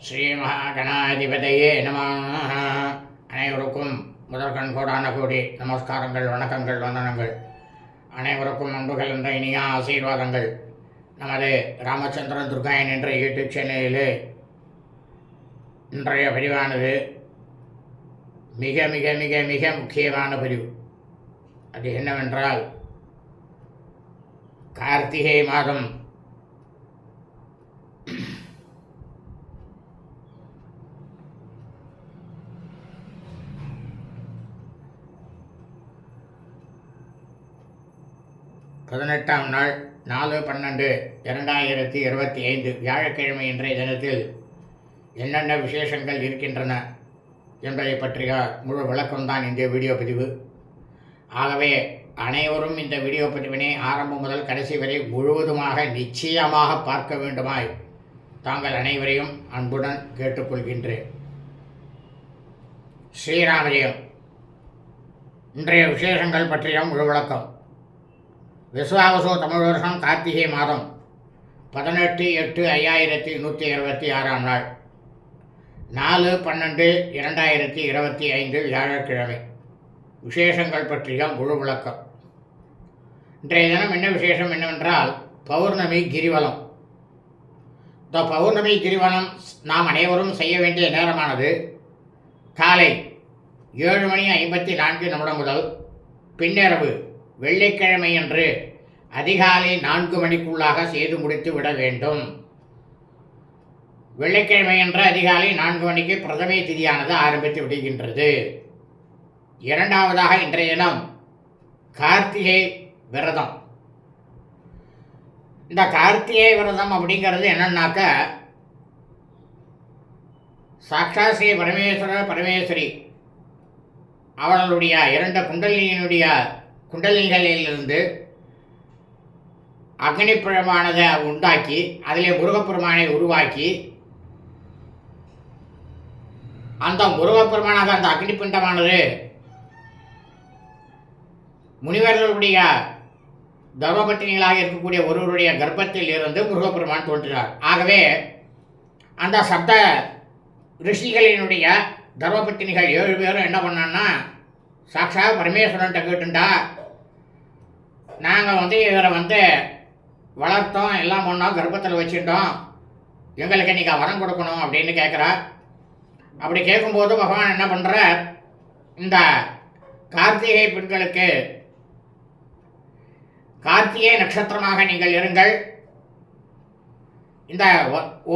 ஸ்ரீ மகாகணாதிபதியே நம. அனைவருக்கும் முதற்கண் கோடான கோடி நமஸ்காரங்கள் வணக்கங்கள் வந்தனங்கள். அனைவருக்கும் அன்புகள் என்ற இனிய ஆசீர்வாதங்கள். நமது ராமச்சந்திரன் துர்காயன் என்ற யூடியூப் சேனலிலே இன்றைய பதிவானது மிக மிக மிக மிக முக்கியமான பதிவு. அது என்னவென்றால் கார்த்திகை மாதம் பதினெட்டாம் நாள் நாலு பன்னெண்டு இரண்டாயிரத்தி இருபத்தி ஐந்து வியாழக்கிழமை இன்றைய தினத்தில் என்னென்ன விசேஷங்கள் இருக்கின்றன என்பதை பற்றிய முழு விளக்கம்தான் இந்த வீடியோ பதிவு. ஆகவே அனைவரும் இந்த வீடியோ பதிவினை ஆரம்பம் முதல் கடைசி வரை முழுவதுமாக நிச்சயமாக பார்க்க வேண்டுமாய் தாங்கள் அனைவரையும் அன்புடன் கேட்டுக்கொள்கின்றேன். ஸ்ரீராமஜயம். இன்றைய விசேஷங்கள் பற்றிய முழு விளக்கம். விஸ்வாவசோ தமிழ் வருஷம் கார்த்திகை மாதம் பதினெட்டு எட்டு ஐயாயிரத்தி நூற்றி இருபத்தி ஆறாம் நாள். நாலு பன்னெண்டு இரண்டாயிரத்தி இருபத்தி ஐந்து வியாழக்கிழமை. விசேஷங்கள் பற்றிய முழு விளக்கம். இன்றைய தினம் என்ன விசேஷம் என்னவென்றால் பௌர்ணமி கிரிவலம். இந்த பௌர்ணமி கிரிவலம் நாம் அனைவரும் செய்ய வேண்டிய நேரமானது காலை ஏழு மணி ஐம்பத்தி நான்கு நிமிடம் முதல் பின்னிரவு வெள்ளிக்கிழமையன்று அதிகாலை நான்கு மணிக்குள்ளாக செய்து முடித்து விட வேண்டும். வெள்ளிக்கிழமை என்ற அதிகாலை நான்கு மணிக்கு பிரதமை திதியானது ஆரம்பித்து விடுகின்றது. இரண்டாவதாக இன்றைய தினம் கார்த்திகை விரதம். இந்த கார்த்திகை விரதம் அப்படிங்கிறது என்னன்னாக்க சாட்சா ஸ்ரீ பரமேஸ்வரர் பரமேஸ்வரி அவர்களுடைய இரண்டு குண்டலினியினுடைய அக்னி அக்னிப்பழமானதை உண்டாக்கி அதிலே முருகப்பெருமானை உருவாக்கி அந்த முருகப்பெருமானாக அந்த அக்னிப்பிண்டமானது முனிவர்களுடைய தர்மபட்டினிகளாக இருக்கக்கூடிய ஒருவருடைய கர்ப்பத்தில் இருந்து முருகப்பெருமான் தோன்றினார். ஆகவே அந்த சப்த ரிஷிகளினுடைய தர்மபட்டினிகள் ஏழு பேரும் என்ன பண்ணான்னா சாக்ஷா பரமேஸ்வரன்ட்ட கேட்டுண்டா நாங்கள் வந்து இவரை வந்து வளர்த்தோம் எல்லாம் ஒன்றா கர்ப்பத்தில் வச்சுட்டோம். எங்களுக்கு நீங்கள் வரம் கொடுக்கணும் அப்படின்னு கேட்குறா அப்படி கேட்கும்போது பகவான் என்ன பண்ணுற இந்த கார்த்திகை பெண்களுக்கு கார்த்திகை நட்சத்திரமாக நீங்கள் இருங்கள். இந்த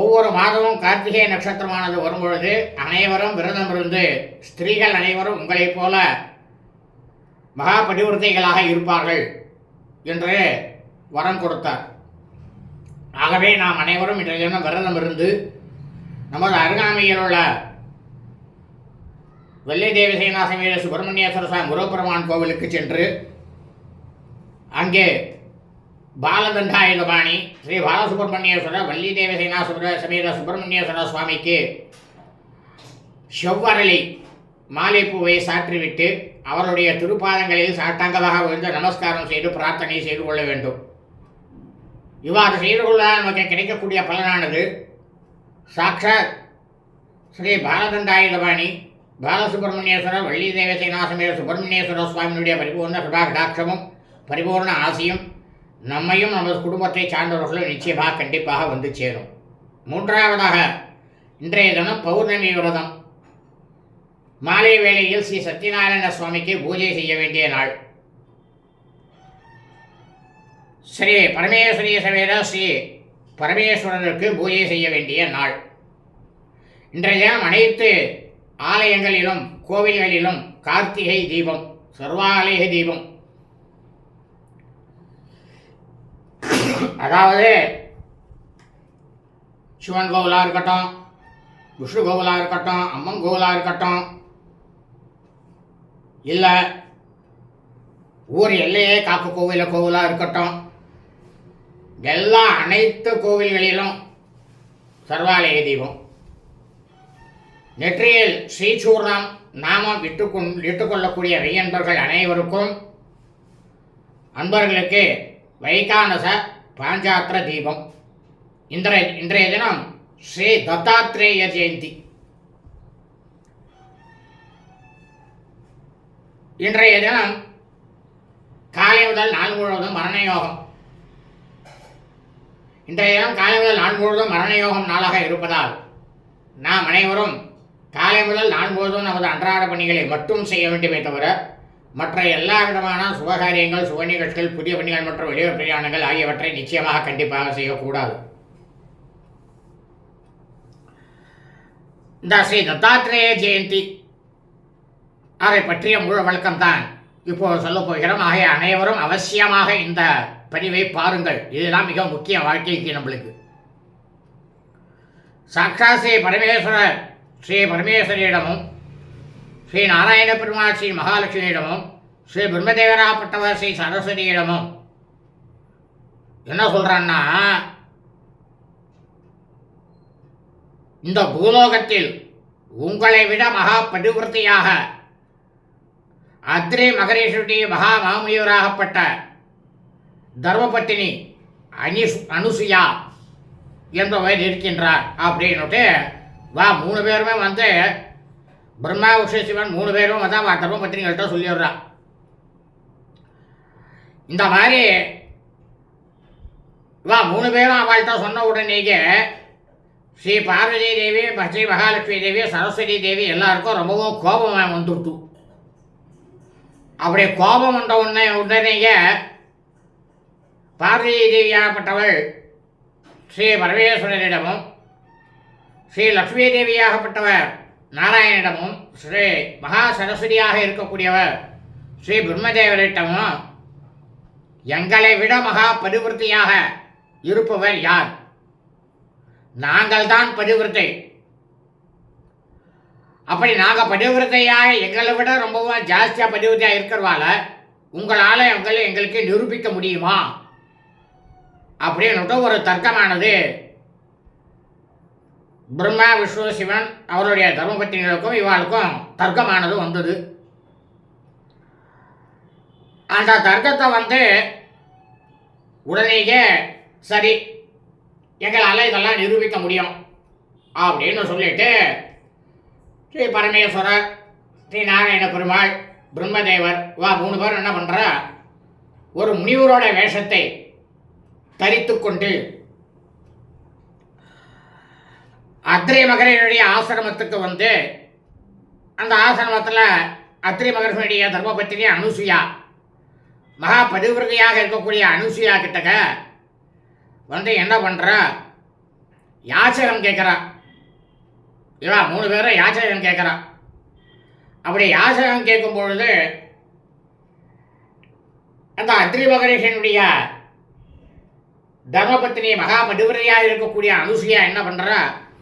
ஒவ்வொரு மாதமும் கார்த்திகை நட்சத்திரமானது வரும்பொழுது அனைவரும் விரதம் இருந்து ஸ்திரீகள் அனைவரும் உங்களைப் போல மகா பதிவிரதைகளாக இருப்பார்கள் என்று வரம் கொடுத்தார். ஆகவே நாம் அனைவரும் இன்றைய தினம் விரதம் இருந்து நமது அருகாமையில் உள்ள வெள்ளை தேவசேனா சமேத சுப்பிரமணியேஸ்வர சுவாமி முருகப்பெருமான் கோவிலுக்கு சென்று அங்கே பாலதண்டாயுதபாணி ஸ்ரீ பாலசுப்பிரமணியேஸ்வரர் வள்ளி தேவசேனா சுப்ர சமேத சுப்பிரமணியேஸ்வர சுவாமிக்கு செவ்வரளி மாலைப்பூவை சாற்றிவிட்டு அவருடைய திருப்பாதங்களில் சாட்டாங்கதாக விழுந்து நமஸ்காரம் செய்து பிரார்த்தனை செய்து கொள்ள வேண்டும். இவ்வாறு செய்து கொள்ள நமக்கு கிடைக்கக்கூடிய பலனானது சாக்ஷாத் ஸ்ரீ பாலதண்டாயுதபாணி பாலசுப்பிரமணியேஸ்வர வள்ளி தேவசேனா சமேத சுப்பிரமணியேஸ்வர சுவாமியினுடைய பரிபூர்ண சுபாகடாட்சமும் பரிபூர்ண ஆசையும் நம்மையும் நமது குடும்பத்தை சார்ந்தவர்களும் நிச்சயமாக கண்டிப்பாக வந்து சேரும். மூன்றாவதாக இன்றைய தினம் பௌர்ணமி விரதம். மாலை வேளையில் ஸ்ரீ சத்யநாராயண சுவாமிக்கு பூஜை செய்ய வேண்டிய நாள். ஸ்ரீ பரமேஸ்வரிய சமேத ஸ்ரீ பரமேஸ்வரனுக்கு பூஜை செய்ய வேண்டிய நாள். இன்றைய அனைத்து ஆலயங்களிலும் கோவில்களிலும் கார்த்திகை தீபம் சர்வாலய தீபம். அதாவது சிவன் கோவிலாக இருக்கட்டும் விஷ்ணு கோவிலாக இருக்கட்டும் அம்மன் கோவிலாக இருக்கட்டும் இல்லை ஊர் எல்லையே காப்பு கோவில கோவிலாக இருக்கட்டும் எல்லா அனைத்து கோவில்களிலும் சர்வாலய தீபம். நெற்றியில் ஸ்ரீசூர்ணம் நாமம் இட்டுக்கொண் இட்டுக்கொள்ளக்கூடிய மெய்யன்பர்கள் அனைவருக்கும் அன்பர்களுக்கு வைகானச பாஞ்சாத்திர தீபம். இன்றைய இன்றைய தினம் ஸ்ரீ தத்தாத்ரேய ஜெயந்தி. இன்றைய தினம் காலை முதல் நாள் முழுவதும் மரண யோகம். இன்றைய தினம் காலை முதல் நான் முழுவதும் மரண யோகம் நாளாக இருப்பதால் நாம் அனைவரும் காலை முதல் நான் முழுவதும் நமது அன்றாட பணிகளை மட்டும் செய்ய வேண்டுமே தவிர மற்ற எல்லா விதமான சுபகாரியங்கள் சுப நிகழ்ச்சிகள் புதிய பணிகள் மற்றும் வெளியூர் பிரயாணங்கள் ஆகியவற்றை நிச்சயமாக கண்டிப்பாக செய்யக்கூடாது. இந்த ஸ்ரீ தத்தாத்திரேய ஜெயந்தி அதை பற்றிய முழு வழக்கம்தான் இப்போது சொல்லப் போகிறோம். ஆகிய அனைவரும் அவசியமாக இந்த பதிவை பாருங்கள். இதுதான் மிக முக்கிய வாழ்க்கைக்கு நம்மளுக்கு. சாக்கா ஸ்ரீ பரமேஸ்வரர் ஸ்ரீ பரமேஸ்வரியிடமும் ஸ்ரீ நாராயண பெருமாள் ஸ்ரீ மகாலட்சுமியிடமும் ஸ்ரீ பிரம்மதேவராப்பட்டவர் ஸ்ரீ சரஸ்வதியிடமும் என்ன சொல்கிறான்னா இந்த பூலோகத்தில் உங்களை விட மகா பரிவர்த்தியாக அத்ரி மகரேஸ்வரி மகா மாமுனிவராகப்பட்ட தர்மபத்தினி அனிஸ் அனுசுயா என்பவர் இருக்கின்றார் அப்படின்னுட்டு வா மூணு பேருமே வந்து பிரம்மா உஷ சிவன் மூணு பேரும் வந்து அவன் தர்மபத்தினிகள்கிட்ட சொல்லிடுறா. இந்த மாதிரி வா மூணு பேரும் அவள்கிட்ட சொன்ன உடனேயே ஸ்ரீ பார்வதி தேவி ஸ்ரீ மகாலட்சுமி தேவி சரஸ்வதி தேவி எல்லாருக்கும் ரொம்பவும் கோபம் வந்துடுத்து. அப்படி கோபம் வந்த உடனே உடனேயே பார்வதி தேவியாகப்பட்டவள் ஸ்ரீ பரமேஸ்வரனிடமும் ஸ்ரீ லக்ஷ்மி தேவியாகப்பட்டவர் நாராயணனிடமும் ஸ்ரீ மகா சரஸ்வதியாக இருக்கக்கூடியவர் ஸ்ரீ பிரம்மதேவரிடமும் எங்களை விட மகா பரிவர்த்தியாக இருப்பவர் யார்? நாங்கள் தான் அப்படி நாங்கள் பதிவிரத்தையாக எங்களை விட ரொம்பவும் ஜாஸ்தியாக பதிவிரத்தையாக இருக்கிறவால உங்களால் எங்களை எங்களுக்கு நிரூபிக்க முடியுமா? அப்படின்னுட்டு ஒரு தர்க்கமானது. பிரம்மா விஷ்ணு சிவன் அவருடைய தர்மபத்தினிகளுக்கும் இவாளுக்கும் தர்க்கமானது வந்தது. அந்த தர்க்கத்தை வந்து உடனேயே சரி எங்களால் இதெல்லாம் நிரூபிக்க முடியும் அப்படின்னு சொல்லிட்டு ஸ்ரீ பரமேஸ்வரர் ஸ்ரீ நாராயண பெருமாள் பிரம்மதேவர் வா மூணு பேரும் என்ன பண்ணுறா ஒரு முனிவரோட வேஷத்தை தரித்து கொண்டு அத்திரை மகரினுடைய ஆசிரமத்துக்கு வந்து அந்த ஆசிரமத்தில் அத்ரி மகர்ஷனுடைய தர்மபத்தினி அனுசுயா மகா பதிவிரதையாக இருக்கக்கூடிய அனுசுயா கிட்டக்க வந்து என்ன பண்ணுறா யாச்சகம் கேட்குறா இவா மூணு பேரும் யாச்சகம் கேட்குறா அப்படி யாச்சகம் கேட்கும் பொழுது அந்த அத்ரி மகரேஷனுடைய தர்மபத்தினி மகா பதிவிரதையாக இருக்கக்கூடிய அனுசுயா என்ன பண்ணுறா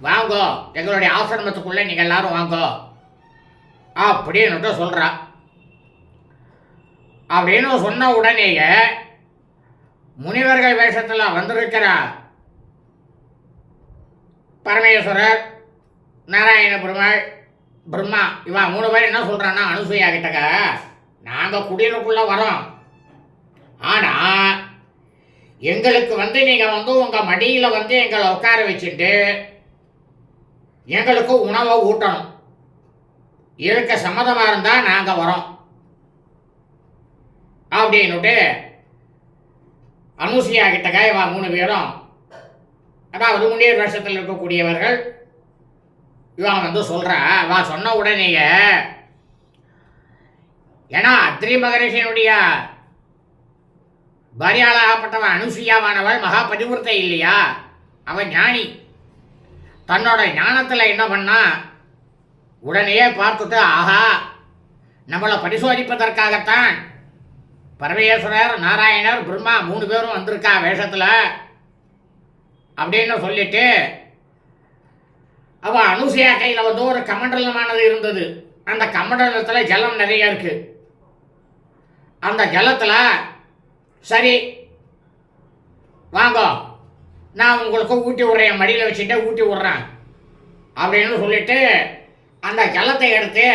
வாங்கோ எங்களுடைய ஆசிரமத்துக்குள்ளே நீங்கள் எல்லாரும் வாங்கோ. அப்படின்னு சொல்கிறா அப்படின்னு சொன்ன உடனேயே முனிவர்கள் வேஷத்தில் வந்திருக்கிற பரமேஸ்வரர் நாராயண பெருமாள் பிரம்மா இவன் மூணு பேர் என்ன சொல்கிறான்னா அனுசூயா கிட்டக்க நாங்கள் குடியிருக்குள்ளே வரோம். ஆனால் எங்களுக்கு வந்து நீங்கள் வந்து உங்கள் மடியில் வந்து எங்களை உட்கார வச்சுட்டு எங்களுக்கு உணவை ஊட்டணும். இருக்க சம்மதமாக இருந்தால் நாங்கள் வரோம். அப்படின்னுட்டு அனுசியா கிட்டக்க இவா மூணு பேரும். அதாவது முன்னேறு வருஷத்தில் இருக்கக்கூடியவர்கள் இவன் வந்து சொல்கிறா வா சொன்ன உடனேயே ஏன்னா அத்ரி மகரிஷியனுடைய பாரியாளாகப்பட்டவன் அனுசுயாவானவள் மகா பதிவிரத்தை இல்லையா? அவன் ஞானி. தன்னோட ஞானத்தில் என்ன பண்ணா உடனே பார்த்துட்டு ஆஹா நம்மளை பரிசோதிப்பதற்காகத்தான் பரமேஸ்வரர் நாராயணர் பிரம்மா மூணு பேரும் வந்திருக்கா வேஷத்தில் அப்படின்னு சொல்லிட்டு அவள் அனுசையா கையில் வந்து ஒரு கமண்டலமானது இருந்தது. அந்த கமண்டலத்தில் ஜலம் நிறைய இருக்குது அந்த ஜலத்தில் சரி. வாங்க. நான் உங்களுக்கு ஊட்டி விட்றேன். மடியில் வச்சுட்டு ஊட்டி விட்றேன். அப்படின்னு சொல்லிட்டு அந்த ஜலத்தை எடுத்து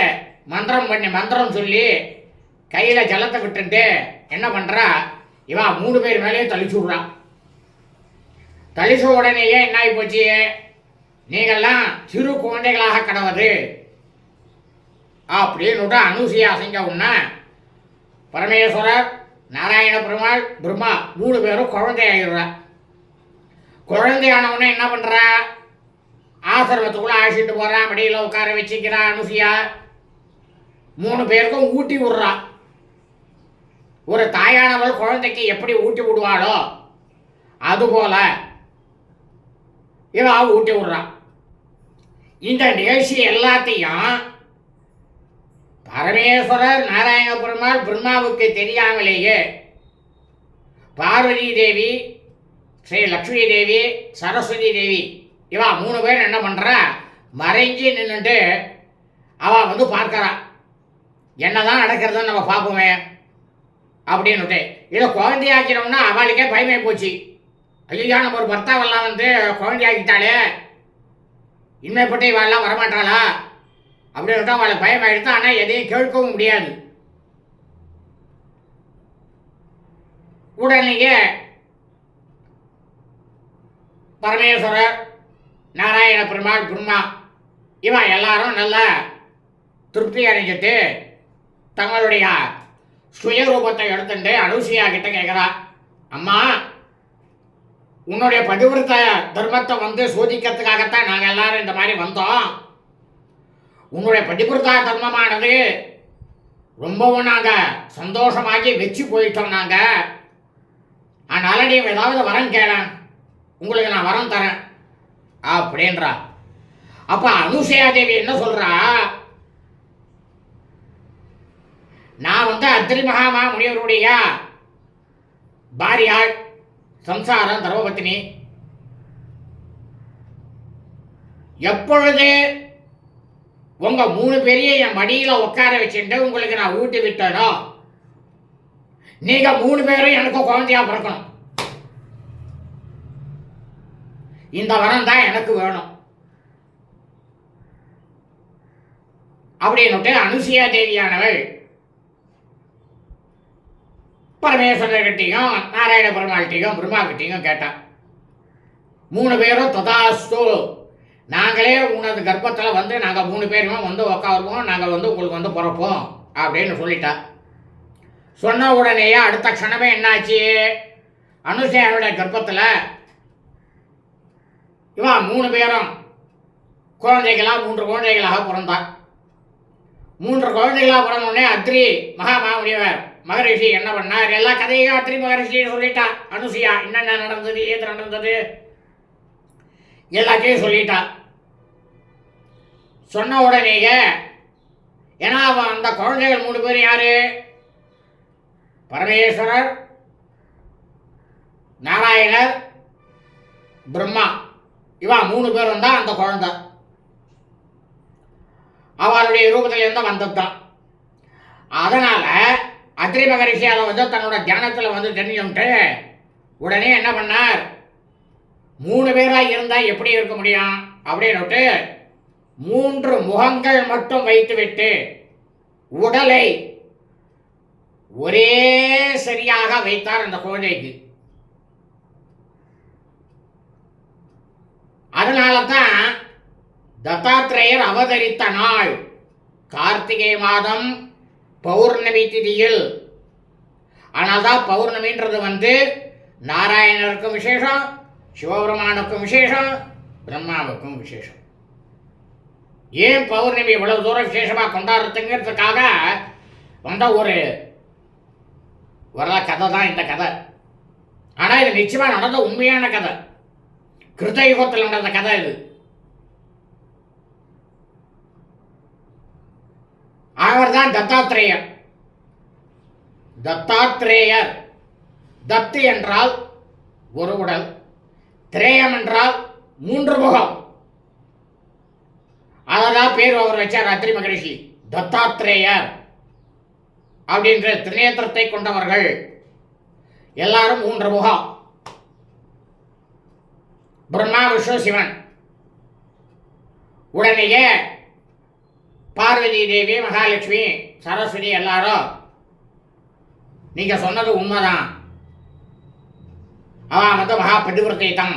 மந்திரம் பண்ணி மந்திரம் சொல்லி கையில் ஜலத்தை விட்டுட்டு என்ன பண்ணுறா இவன் மூணு பேர் மேலேயும் தளிச்சு விட்றான் தளிச்ச உடனேயே என்ன ஆகி போச்சு? நீங்கள்லாம் சிறு குழந்தைகளாக கிடவது அப்படின்னுட்டு அனுசியா அசைஞ்ச உடனே பரமேஸ்வரர் நாராயண பெருமாள் பிரம்மா மூணு பேரும் குழந்தை ஆகிடுறா குழந்தையானவனே என்ன பண்ணுறா ஆசிரமத்துக்குள்ளே அழைச்சிட்டு போகிறான் மடியில் உட்கார வச்சுக்கிறா அனுசியா. மூணு பேருக்கும் ஊட்டி விடுறா. ஒரு தாயானவள் குழந்தைக்கு எப்படி ஊட்டி விடுவாளோ அதுபோல இவன் ஊட்டி விடுறான் இந்த நிகழ்ச்சி எல்லாத்தையும் பரமேஸ்வரர் நாராயண பெருமாள் பிரம்மாவுக்கு தெரியாமலேயே பார்வதி தேவி ஸ்ரீ லக்ஷ்மி தேவி சரஸ்வதி தேவி இவா மூணு பேர் என்ன பண்ணுறா மறைஞ்சு நின்றுட்டு அவள் வந்து பார்க்கறா. என்னதான் நடக்கிறதுன்னு நம்ம பார்ப்போமே அப்படின்னுட்டு. இதை குழந்தையாக்கிறோம்னா அவளுக்கே பயமே போச்சு. ஐயோ நம்ம ஒரு பர்த்தாவெல்லாம் வந்து குழந்தையாக்கிட்டாளே இன்மைப்பட்டு இவெல்லாம் வரமாட்டாளா? அப்படின்னுட்டு அவளுக்கு பயமாயிடுது ஆனால் எதையும் கேட்கவும் முடியாது. உடனேயே பரமேஸ்வரர் நாராயண பெருமாள் பிரம்மா இவன் எல்லாரும் நல்லா திருப்தி அடைஞ்சிட்டு தங்களுடைய சுயரூபத்தை எடுத்துட்டு அனுசியா கிட்ட கேட்குறா அம்மா உன்னுடைய பதிவிரத்த தர்மத்தை வந்து சோதிக்கிறதுக்காகத்தான் நாங்கள் எல்லாரும் இந்த மாதிரி வந்தோம். உங்களுடைய பதிவிரதா தர்மமானது. ரொம்பவும் நாங்கள் சந்தோஷமாகி வச்சு போயிட்டோம் நாங்கள் அதனால நீங்கள் ஏதாவது வரம் கேளேன். உங்களுக்கு நான் வரம் தரேன். அப்படின்றா. அப்போ அனுசயா தேவி என்ன சொல்கிறா நான் வந்து அத்திரி மகாமா முனிவருடைய பாரியாள் சம்சாரம் தர்மபத்தினி. எப்பொழுது உங்க மூணு பேரையும் என் மடியில உட்கார வச்சுட்டு உங்களுக்கு நான் ஊட்டி விட்டேனோ? நீங்க மூணு பேரும் எனக்கு குழந்தையா பிறக்கணும். இந்த வரம் தான் எனக்கு வேணும். அப்படின்னுட்டு அனுசியா தேவியானவள் பரமேஸ்வரர்கிட்டையும் நாராயண பெருமாள்கிட்டையும் பிரம்மாக்கிட்டையும் கேட்டான் மூணு பேரும் ததாஸ்து. நாங்களே உனது கர்ப்பத்தில் வந்து நாங்கள் மூணு பேருமே வந்து உக்காருவோம் நாங்கள் வந்து உங்களுக்கு வந்து பிறப்போம் அப்படின்னு சொல்லிட்டா. சொன்ன உடனேயே அடுத்த க்ஷணமே என்னாச்சு? அனுசையானுடைய கர்ப்பத்தில். இவன் மூணு பேரும் குழந்தைகளாக மூன்று குழந்தைகளாக பிறந்தான் மூன்று குழந்தைகளாக பிறந்தோடனே அத்ரி மகாமாமுனிவர் மகரிஷி என்ன பண்ணார்? எல்லா கதையும் அத்ரி மகரிஷின்னு சொல்லிட்டா. அனுசியா என்னென்ன நடந்தது? ஏது நடந்தது? எல்லாத்தையும் சொல்லிட்டா. சொன்ன உடனேயே ஏன்னா அவன் அந்த குழந்தைகள் மூணு பேர் யாரு? பரமேஸ்வரர் நாராயணர் பிரம்மா. இவன் மூணு பேரும் தான் அந்த குழந்தை. அவருடைய ரூபத்திலேருந்து வந்தது தான் அத்ரி மகரிஷி அதை வந்து தன்னோட தியானத்தில் வந்து தெரிஞ்சுட்டு உடனே என்ன பண்ணார்? மூணு பேராக இருந்தால் எப்படி இருக்க முடியும்? அப்படின்னுட்டு மூன்று முகங்கள் மட்டும் வைத்துவிட்டு உடலை ஒரே சரியாக வைத்தார் அந்த குழந்தைக்கு. அதனால தான் தத்தாத்திரேயர் அவதரித்த நாள் கார்த்திகை மாதம் பௌர்ணமி திதியில். ஆனால் தான் பௌர்ணமின்றது வந்து நாராயணருக்கும் விசேஷம் சிவபெருமானுக்கும் விசேஷம் பிரம்மாவுக்கும் விசேஷம். ஏன் பௌர்ணமி இவ்வளவு தூரம் விசேஷமாக கொண்டாடுறதுங்கிறதுக்காக வந்த ஒரு வரல கதை தான் இந்த கதை. ஆனால் இது நிச்சயமாக நடந்த உண்மையான கதை. கிருத்தயுகத்தில் நடந்த கதை இது. அவர் தான் தத்தாத்திரேயர். தத்தாத்திரேயர். தத்து என்றால் ஒரு உடல். திரேயம் என்றால் மூன்று முகம். அதான் பேர் அவர் வச்சார் அத்ரி மகரிஷி. தத்தாத்திரேயர் அப்படின்ற திரிநேத்திரத்தை கொண்டவர்கள் எல்லாரும் மூன்று முகம். பிரம்மா விஷ்ணு சிவன். உடனேயே பார்வதி தேவி மகாலட்சுமி சரஸ்வதி எல்லாரும் நீங்க சொன்னது உண்மைதான். அவன் வந்து மகா பதிவிரத்தை தான்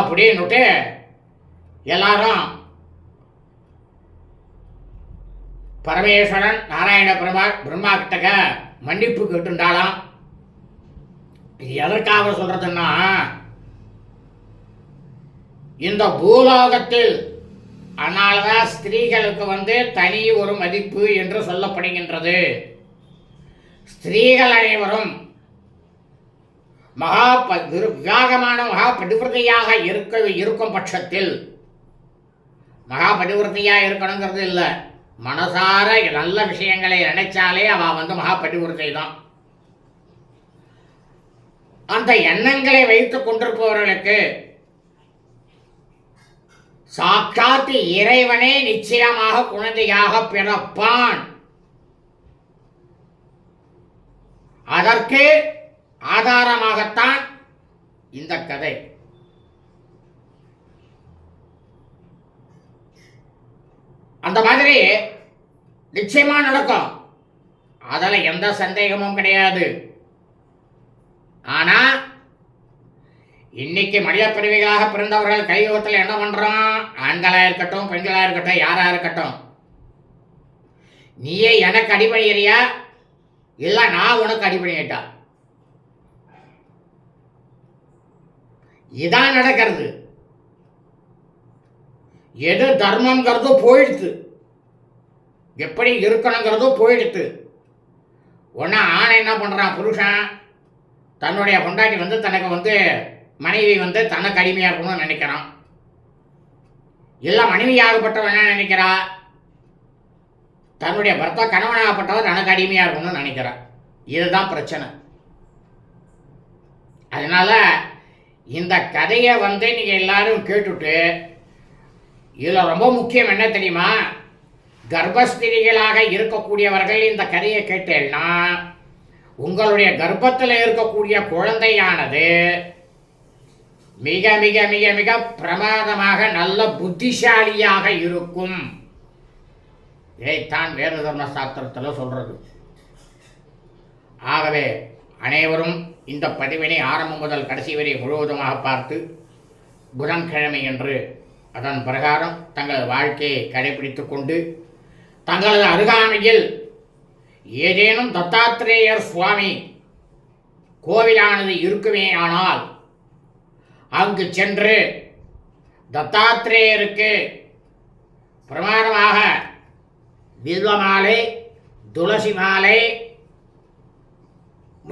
அப்படின்னுட்டு எல்லாரும் பரமேஸ்வரன் நாராயண பிரமா பிரம்மா கிட்டக்க மன்னிப்பு கேட்டுண்டாலாம் இது எதற்காக சொல்றதுன்னா இந்த பூலோகத்தில் அதனால்தான் ஸ்திரீகளுக்கு வந்து தனி ஒரு மதிப்பு என்று சொல்லப்படுகின்றது. ஸ்திரீகள் அனைவரும் மகா ப- விவாகமான மகா படிவிரதையாக இருக்க இருக்கும் பட்சத்தில் மகா பதிவிரதையாக இருக்கணுங்கிறது இல்லை. மனசார நல்ல விஷயங்களை நினைச்சாலே அவன் வந்து மகா பதிவிரதை தான் அந்த எண்ணங்களை வைத்துக் கொண்டிருப்பவர்களுக்கு சாட்சாத் இறைவனே நிச்சயமாக குழந்தையாக பிறப்பான். அதற்கு ஆதாரமாகத்தான் இந்த கதை. அந்த மாதிரி நிச்சயமா நடக்கும். அதில் எந்த சந்தேகமும் கிடையாது. ஆனா இன்னைக்கு மனித பிறவிகளாக பிறந்தவர்கள் கலியுகத்தில் என்ன பண்றோம்? ஆண்களா இருக்கட்டும் பெண்களா இருக்கட்டும் யாரா இருக்கட்டும். நீயே எனக்கு அடிபணியறியா? இல்லை நான் உனக்கு அடிபணியிட்டா? இதான் நடக்கிறது. எது தர்மங்கிறதோ போயிடுத்து. எப்படி இருக்கணுங்கிறதோ போயிடுத்து. ஒன்றா ஆணை என்ன பண்ணுறான் புருஷன்? தன்னுடைய பொண்டாட்டி வந்து தனக்கு வந்து மனைவி வந்து தனக்கு அடிமையாக இருக்கணும்னு நினைக்கிறான். இல்லை மனைவியாகப்பட்டவன் என்ன நினைக்கிறா? தன்னுடைய பர்த்தா கணவனாகப்பட்டவன் தனக்கு அடிமையாக இருக்கணும்னு நினைக்கிறான் இதுதான் பிரச்சனை. அதனால இந்த கதையை வந்து நீங்கள் எல்லாரும் கேட்டுட்டு இதில் ரொம்ப முக்கியம் என்ன தெரியுமா? கர்ப்பஸ்திரிகளாக இருக்கக்கூடியவர்கள் இந்த கதையை கேட்டேன்னா உங்களுடைய கர்ப்பத்தில் இருக்கக்கூடிய குழந்தையானது மிக மிக மிக மிக பிரமாதமாக நல்ல புத்திசாலியாக இருக்கும். இதைத்தான் வேத தர்ம சாஸ்திரத்தில் சொல்கிறது ஆகவே அனைவரும் இந்த பதிவினை ஆரம்பம் முதல் கடைசி வரை முழுவதுமாக பார்த்து புதன்கிழமை என்று அதன் பிரகாரம் தங்கள் வாழ்க்கையை கடைபிடித்து கொண்டு தங்களது அருகாமையில் ஏதேனும் தத்தாத்திரேயர் சுவாமி கோவிலானது இருக்குமே ஆனால் அங்கு சென்று தத்தாத்திரேயருக்கு பிரமாணமாக வில்வ மாலை துளசி மாலை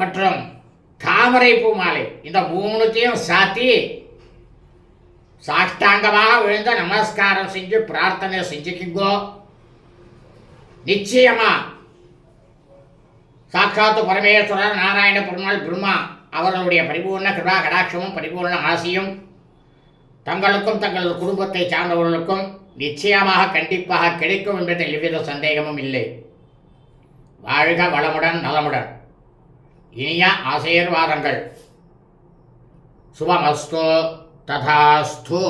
மற்றும் தாமரை பூ மாலை இந்த மூணுத்தையும் சாத்தி சாஷ்டாங்கமாக விழுந்து நமஸ்காரம் செஞ்சு பிரார்த்தனை செஞ்சுக்கிங்கோ. நிச்சயமா சாட்சாத்து பரமேஸ்வரர் நாராயண பெருமாள் பிரம்மா அவர்களுடைய பரிபூர்ண கிருபா கடாட்சமும் பரிபூர்ண ஆசியும் தங்களுக்கும் தங்களது குடும்பத்தை சார்ந்தவர்களுக்கும் நிச்சயமாக கண்டிப்பாக கிடைக்கும் என்பதில் எவ்வித சந்தேகமும் இல்லை. வாழ்க வளமுடன் நலமுடன். இனிய ஆசீர்வாதங்கள். சுபமஸ்து. ததாஸ்து.